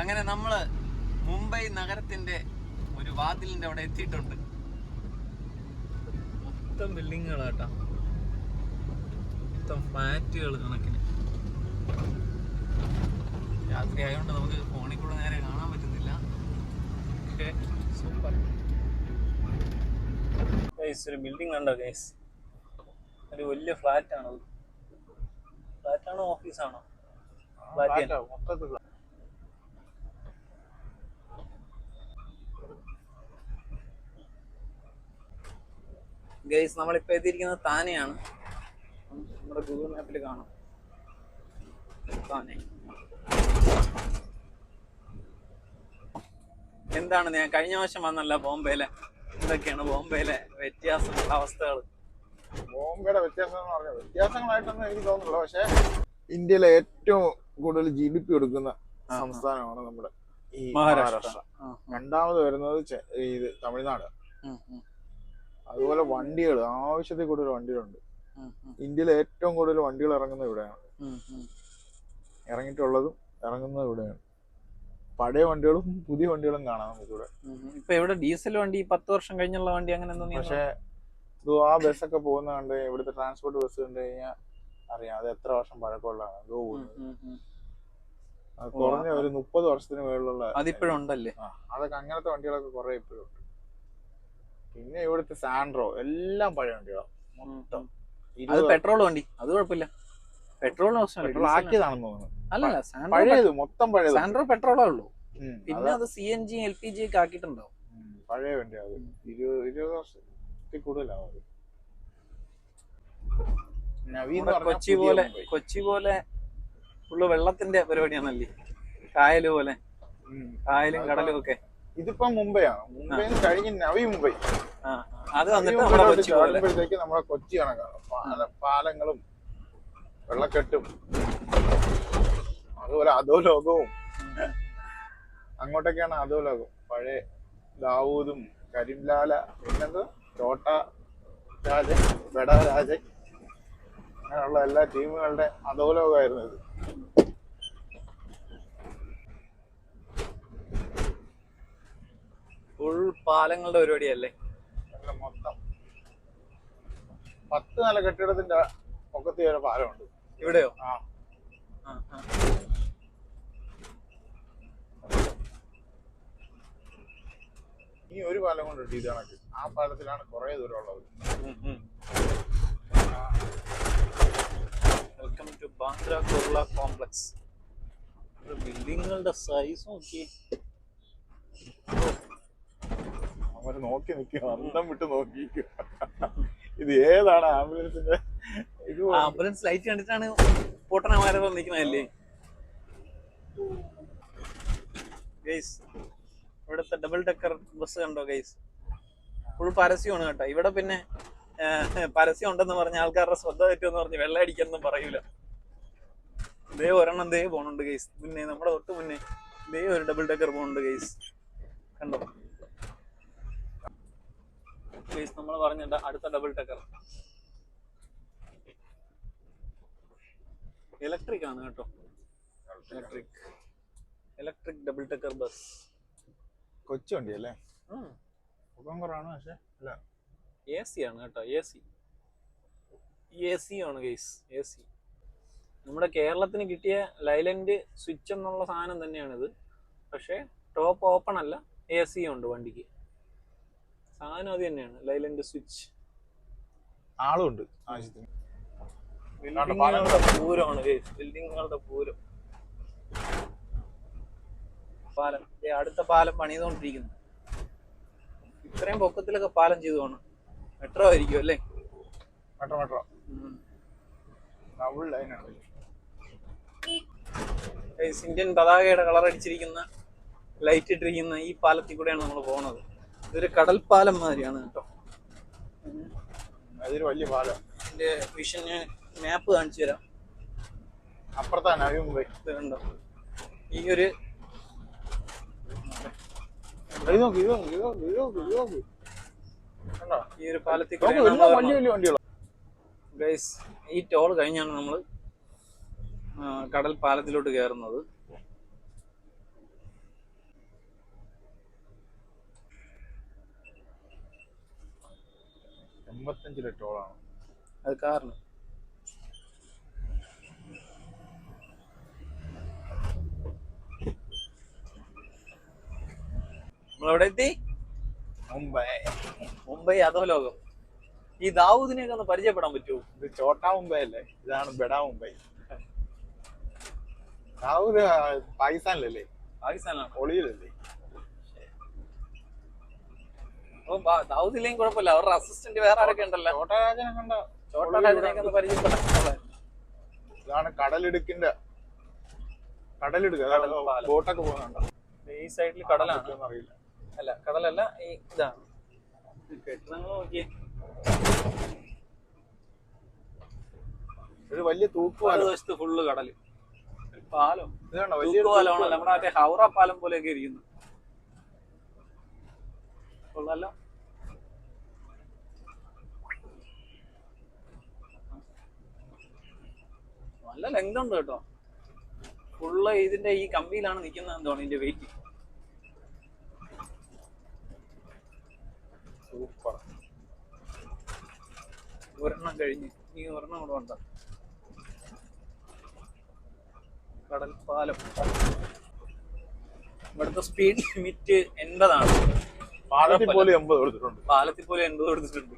അങ്ങനെ നമ്മൾ മുംബൈ നഗരത്തിന്റെ ഒരു വാതിലിന്റെ അവിടെ എത്തിയിട്ടുണ്ട്. മൊത്തം ബിൽഡിങ്ങുകളാട്ടാ. മൊത്തം ഫ്ലാറ്റുകൾ കണക്കിന്. രാത്രി ആയതുകൊണ്ട് നമുക്ക് ഫോണിൽ കൂടെ നേരെ കാണാൻ പറ്റുന്നില്ല. സൂപ്പർ ഒരു ബിൽഡിംഗ് കണ്ടോ ഗൈസ് ഒരു വലിയ ഫ്ലാറ്റ് ആണത് ആണോ ഓഫീസാണോ? ഫ്ലാറ്റ് മൊത്തത്തിൽ ഗൈസ് നമ്മളിപ്പോ എത്തിയിരിക്കുന്നത് താനെയാണ്. നമ്മുടെ ഗൂഗിൾ മാപ്പിൽ കാണാം. താനെ. എന്താണ് ഞാൻ കഴിഞ്ഞ വർഷം വന്നല്ല ബോംബെയിലെ? എന്തൊക്കെയാണ് ബോംബെയിലെ വ്യത്യാസമുള്ള അവസ്ഥകൾ ബോംബെയുടെ വ്യത്യാസം എന്ന് പറഞ്ഞാൽ വ്യത്യാസങ്ങളായിട്ടൊന്നും എനിക്ക് തോന്നുന്നില്ല. പക്ഷെ ഇന്ത്യയിലെ ഏറ്റവും കൂടുതൽ ജി ഡി പി എടുക്കുന്ന സംസ്ഥാനമാണ് നമ്മുടെ ഈ മഹാരാഷ്ട്ര. രണ്ടാമത് വരുന്നത് ഇത് തമിഴ്നാട്. അതുപോലെ വണ്ടികൾ ആവശ്യത്തിൽ കൂടുതൽ വണ്ടികളുണ്ട്. ഇന്ത്യയിൽ ഏറ്റവും കൂടുതൽ വണ്ടികൾ ഇറങ്ങുന്നത് ഇവിടെയാണ്. ഇറങ്ങിയിട്ടുള്ളതും ഇറങ്ങുന്നത് ഇവിടെയാണ്. പഴയ വണ്ടികളും പുതിയ വണ്ടികളും കാണാം നമുക്കിവിടെ. ഇപ്പൊ ഇവിടെ ഡീസൽ വണ്ടി പത്ത് വർഷം കഴിഞ്ഞുള്ള വണ്ടി അങ്ങനെ പക്ഷേ ആ ബസ്സൊക്കെ പോകുന്ന കണ്ട് ഇവിടുത്തെ ട്രാൻസ്പോർട്ട് ബസ് കണ്ടു കഴിഞ്ഞാൽ അറിയാം അത് എത്ര വർഷം പഴക്കമുള്ളതാണ്. അത് കുറഞ്ഞ ഒരു മുപ്പത് വർഷത്തിന് മേളിലുള്ള അതിപ്പോഴും ഉണ്ടല്ലേ? അതൊക്കെ അങ്ങനത്തെ വണ്ടികളൊക്കെ കുറെ ഇപ്പോഴും ഉണ്ട്. പിന്നെ ഇവിടുത്തെ സാൻഡ്രോ എല്ലാം പഴയ വണ്ടികളാണ് മൊത്തം. അത് പെട്രോൾ വണ്ടി അത് കുഴപ്പമില്ല. പെട്രോൾ പെട്രോൾ ആക്കിയതാണെന്ന് തോന്നുന്നു. അല്ലല്ല സാൻഡ്രോ പഴയത് മൊത്തം പഴയത്. സാൻഡ്രോ പെട്രോളേ ഉള്ളൂ. പിന്നെ അത്. C N G L P G ഒക്കെ ആക്കിയിട്ടുണ്ടാവും. പഴയ വണ്ടി അത്. ഇരുപത് ഇരുപത് വർഷത്തിൽ കൂടുതലാവും കൊച്ചി പോലെ കൊച്ചി പോലെ ഫുള്ള് വെള്ളത്തിന്റെ പരിപാടിയാണല്ലേ? കായൽ പോലെ. കായലും കടലും ഒക്കെ. ഇതിപ്പം മുംബൈയാണ്. മുംബൈ കഴിഞ്ഞ് നവി മുംബൈ. അത് വന്നിട്ട് ചാടുമ്പോഴത്തേക്ക് നമ്മുടെ കൊച്ചി കണക്കാണ് പാല പാലങ്ങളും വെള്ളക്കെട്ടും. അതുപോലെ അധോലോകവും. അങ്ങോട്ടൊക്കെയാണ് അധോലോകം. പഴയ ദാവൂദും കരിംലാല പിന്നെന്ത്? ചോട്ട രാജൻ ബഡ രാജൻ. അങ്ങനെയുള്ള എല്ലാ ടീമുകളുടെ അധോലോകമായിരുന്നു ഇത്. ഫുൾ പാലങ്ങളുടെ പരിപാടിയല്ലേ? മൊത്തം. പത്ത് നില കെട്ടിടത്തിന്റെ പൊക്കത്തി വരെ പാലമുണ്ട്. ഇവിടെയോ? ആ. ഈ ഒരു പാലം കൊണ്ട് ഇത് കണക്ക് ആ പാലത്തിലാണ് കുറെ ദൂരം ഉള്ളത്. Welcome to Bandra Kurla complex ബിൽഡിങ്ങുകളുടെ size നോക്കി അവർ നോക്കി നിൽക്കുക അന്തം വിട്ട് നോക്കിയിരിക്കുക. ഇത് ഏതാണ് ആംബുലൻസിന്റെ ഇത് ആംബുലൻസ് ലൈറ്റ് കണ്ടിട്ടാണ് പൊട്ടനമാരെ നിൽക്കുന്നതല്ലേ? ഗൈസ് ഇവിടുത്തെ ഡബിൾ ഡെക്കർ ബസ് കണ്ടോ ഗൈസ് ഫുൾ പരസ്യമാണ് കേട്ടോ. ഇവിടെ പിന്നെ പരസ്യം ഉണ്ടെന്ന് പറഞ്ഞ ആൾക്കാരുടെ ശ്രദ്ധ തെറ്റുമെന്ന് പറഞ്ഞ് വെള്ളം അടിക്കാന്നും പറയൂല. ദേ ഒരെണ്ണം ദേ പോണുണ്ട് ഗൈസ് പിന്നെ നമ്മുടെ തൊട്ട് മുന്നേ ദേ ഒരു ഡബിൾ ഡെക്കർ പോണുണ്ട് ഗൈസ് കണ്ടോ? ഗൈസ് നമ്മൾ പറഞ്ഞിട്ട് അടുത്ത ഡബിൾ ടെക്കർ ഇലക്ട്രിക് ആണ് കേട്ടോ. Electric electric double decker bus കൊച്ചുവണ്ടി അല്ലേ കുറവാണ് പക്ഷെ അല്ല. എ സി ആണ് കേട്ടോ എ സി എ സി ആണ് ഗൈസ് എ സി നമ്മുടെ കേരളത്തിന് കിട്ടിയ ലൈലൻഡ് സ്വിച്ച് എന്നുള്ള സാധനം തന്നെയാണിത്. പക്ഷേ ടോപ്പ് ഓപ്പൺ അല്ല എ സി ഉണ്ട് വണ്ടിക്ക്. സാധനം അത് തന്നെയാണ് ലൈലൻഡ് സ്വിച്ച്. ആളും ഉണ്ട് ആവശ്യത്തിന് ബിൽഡിങ്ങുകളുടെ പൂരമാണ് ബിൽഡിങ്ങുകളുടെ പൂരം. പാലം. ദേ അടുത്ത പാലം പണിതുകൊണ്ടിരിക്കുന്നു. ഇത്രയും പൊക്കത്തിലൊക്കെ പാലം ചെയ്തു പോണം മെട്രോ ആയിരിക്കും അല്ലേ? മെട്രോ മെട്രോ ഡബിൾ ലൈനാണ് ഇന്ത്യൻ പതാകയുടെ കളർ അടിച്ചിരിക്കുന്ന ലൈറ്റ് ഇട്ടിരിക്കുന്ന ഈ പാലത്തിൽ കൂടെയാണ് നമ്മൾ പോകുന്നത് ഇതൊരു കടൽപ്പാലം മാതിരിയാണ് കേട്ടോ. അതൊരു വലിയ പാലം. ഇതിന്റെ വിഷന് മാപ്പ് കാണിച്ചു തരാം. അപ്പുറത്താണ് മുംബൈ ഈ ഒരു ഇത് നോക്ക് ഇത് നോക്ക് ഇത് നോക്ക് ഇത് നോക്ക് ഇത് നോക്ക്. കണ്ടോ? ഈ ഒരു പാലത്തിൽ വലിയ വലിയ വണ്ടികളോ. ഗൈസ് ഈ ടോൾ കഴിഞ്ഞാണ് നമ്മൾ കടൽ പാലത്തിലോട്ട് കയറുന്നത്. എൺപത്തഞ്ച് ലിറ്ററോളാണ് അത് കാറിന്. നമ്മളെവിടെ എത്തി? മുംബൈ. മുംബൈ അതോ ലോകം. ഈ ദാവൂദിനെയൊക്കെ ഒന്ന് പരിചയപ്പെടാൻ പറ്റുമോ? ഇത് ചോട്ടാ മുംബൈ അല്ലേ? ഇതാണ് ബെഡാ മുംബൈ. ദാവൂദ് പാകിസ്ഥാനിലല്ലേ? പാകിസ്ഥാനിലാണ്. ഒളിയിലല്ലേ? അപ്പൊ ദാവൂദില്ലെങ്കിൽ കുഴപ്പമില്ല. അവരുടെ അസിസ്റ്റന്റ് വേറെ ആരൊക്കെ ഉണ്ടല്ലോ? കണ്ട? ചോട്ടാരാജനെയൊക്കെ ഒന്ന് ഇതാണ് കടലിടുക്കിന്റെ കടലിടുക്ക് കടൽപ്പാലം. ബോട്ടൊക്കെ പോകുന്നുണ്ടോ? ഈ സൈഡിൽ കടലാണ്. അറിയില്ല അല്ല കടലല്ല ഈ ഇതാണ്. കെട്ടിടങ്ങൾ നോക്കിയേ. ഒരു വലിയ തൂക്കുപാലം. വലതുവശത്ത് ഫുള്ള് കടൽ. പാലം. ഇതാണോ വലിയ പാലമാണല്ലോ നമ്മുടെ മറ്റേ ഹൗറ പാലം പോലെയൊക്കെ ഇരിക്കുന്നു. കൊള്ളാലോ. നല്ല ലെങ്ത് ഉണ്ട് കേട്ടോ. ഫുള്ള് ഇതിന്റെ ഈ കമ്പിയിലാണ് നിൽക്കുന്നത് എന്താണ് ഇതിന്റെ വെയിറ്റ് സൂപ്പർ ഒരെണ്ണം കഴിഞ്ഞ്. ഈ ഒരെണ്ണം കൂടെ ഉണ്ട് കടൽപ്പാലം. ഇവിടുത്തെ സ്പീഡ് ലിമിറ്റ് എൺപതാണ്. പാലത്തിൽ പോലും എൺപത് കൊടുത്തിട്ടുണ്ട്.